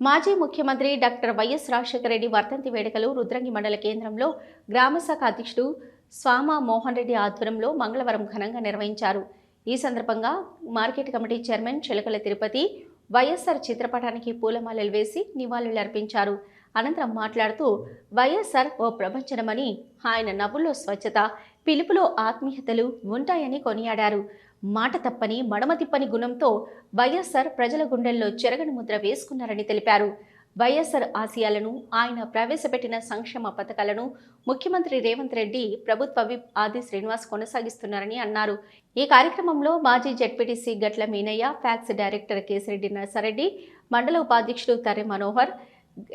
మాజీ ముఖ్యమంత్రి doctor YS Rajasekhara Reddy వర్ధంతి వేడుకలు రుద్రంగి మండల కేంద్రంలో గ్రామశాఖ అధ్యక్షుడు స్వామ మోహన్ రెడ్డి ఆధ్వర్యంలో మంగళవారం ఘనంగా నిర్వహించారు. ఈ సందర్భంగా market committee chairman Chilakala Tirupati YSR చిత్రపటానికి పూలమాలలు వేసి నివాళులర్పించారు. అనంతరం మాట్లాడుతూ వైఎస్ఆర్ ఓ ప్రపంచనమని ఆయన నవ్వుల్లో స్వచ్ఛత పిలుపులో ఆత్మీయతలు ఉంటాయని కొనియాడారు. మాట తప్పని మడమ తిప్పని గుణంతో వైఎస్ఆర్ ప్రజల గుండెల్లో చెరగని ముద్ర వేసుకున్నారని తెలిపారు. వైఎస్ఆర్ ఆశయాలను ఆయన ప్రవేశపెట్టిన సంక్షేమ పథకాలను ముఖ్యమంత్రి రేవంత్ రెడ్డి ప్రభుత్వ విప్ ఆది శ్రీనివాస్ కొనసాగిస్తున్నారని అన్నారు. ఈ కార్యక్రమంలో మాజీ ZPTC Gatla Meenaiah PACS director Kesireddy Narsareddy మండల ఉపాధ్యక్షుడు తరే మనోహర్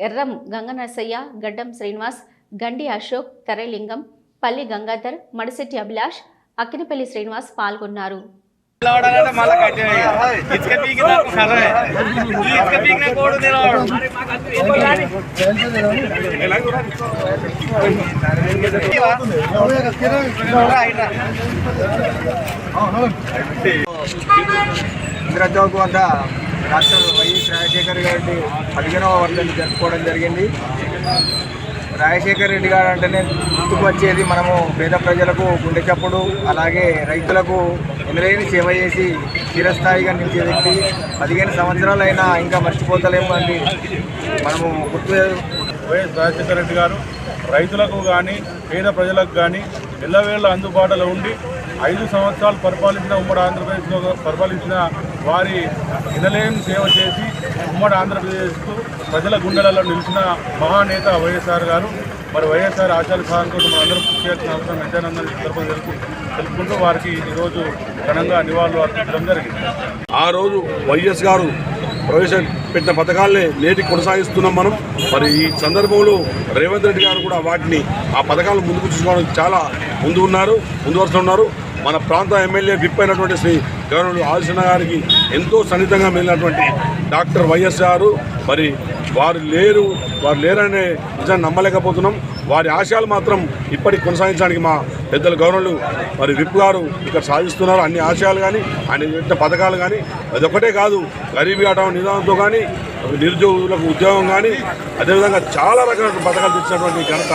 ఎర్రం గంగనరసయ్య గడ్డం శ్రీనివాస్ గండి అశోక్ తరలింగం పల్లి గంగాధర్ మడిశెట్టి అభిలాష్ అక్కినపల్లి శ్రీనివాస్ పాల్గొన్నారు. ఇంద్రచౌక్ వద్ద డాక్టర్ వైఎస్ రాజశేఖర్ గారి పదిహేనవ వర్ధంతి జరుపుకోవడం జరిగింది. రాజశేఖర్ రెడ్డి గారు అంటేనే గుర్తుకు వచ్చేది మనము పేద ప్రజలకు గుండె చప్పుడు అలాగే రైతులకు ఎనలేని సేవ చేసి చిరస్థాయిగా నిలిచే వ్యక్తి. పదిహేను సంవత్సరాలైనా ఇంకా మర్చిపోతలేము అండి. మనము గుర్తు వైఎస్ రాజశేఖర రెడ్డి గారు రైతులకు కానీ పేద ప్రజలకు కానీ ఎల్లవేళ్ళ అందుబాటులో ఉండి ఐదు సంవత్సరాలు పరిపాలించిన ఉమ్మడి ఆంధ్రప్రదేశ్లో పరిపాలించిన వారి ఇనలేని సేవ చేసి ఉమ్మడి ఆంధ్రప్రదేశ్కు ప్రజల గుండెలలో నిలిచిన మహానేత వైఎస్ఆర్ గారు మరి వైఎస్ఆర్ ఆచార్య సార్ కోసం మనందరం కృషి చేయాల్సిన అవసరం ఎంతైనా సందర్భం తెలుపు తెలుపుకుంటూ వారికి ఈరోజు ఘనంగా నివాళులు అర్పించడం జరిగింది. ఆ రోజు వైఎస్ గారు ప్రవేశపెట్టిన పథకాలనే నేటి కొనసాగిస్తున్నాం మనం. మరి ఈ సందర్భంలో రేవంత్ రెడ్డి గారు కూడా వాటిని ఆ పథకాలను ముందుకు చూసుకోవడానికి చాలా ముందు ఉన్నారు ముందు వరుసలో ఉన్నారు. మన ప్రాంత ఎమ్మెల్యే విప్ అయినటువంటి శ్రీ గవర్నర్ ఆదిశన గారికి ఎంతో సన్నిహితంగా మిగిలినటువంటి డాక్టర్ వైఎస్ గారు మరి వారు లేరు వారు లేరనే నిజాన్ని నమ్మలేకపోతున్నాం. వారి ఆశయాలు మాత్రం ఇప్పటికి కొనసాగించడానికి మా పెద్దల గవర్నర్లు మరి విప్ గారు ఇక్కడ సాధిస్తున్నారు. అన్ని ఆశయాలు కానీ ఆయన పథకాలు కానీ అదొకటే కాదు గరీబీ ఆట నిదానంతో కానీ నిరుద్యోగులకు ఉద్యోగం కానీ అదేవిధంగా చాలా రకాల పథకాలు తెచ్చినటువంటి ఘనత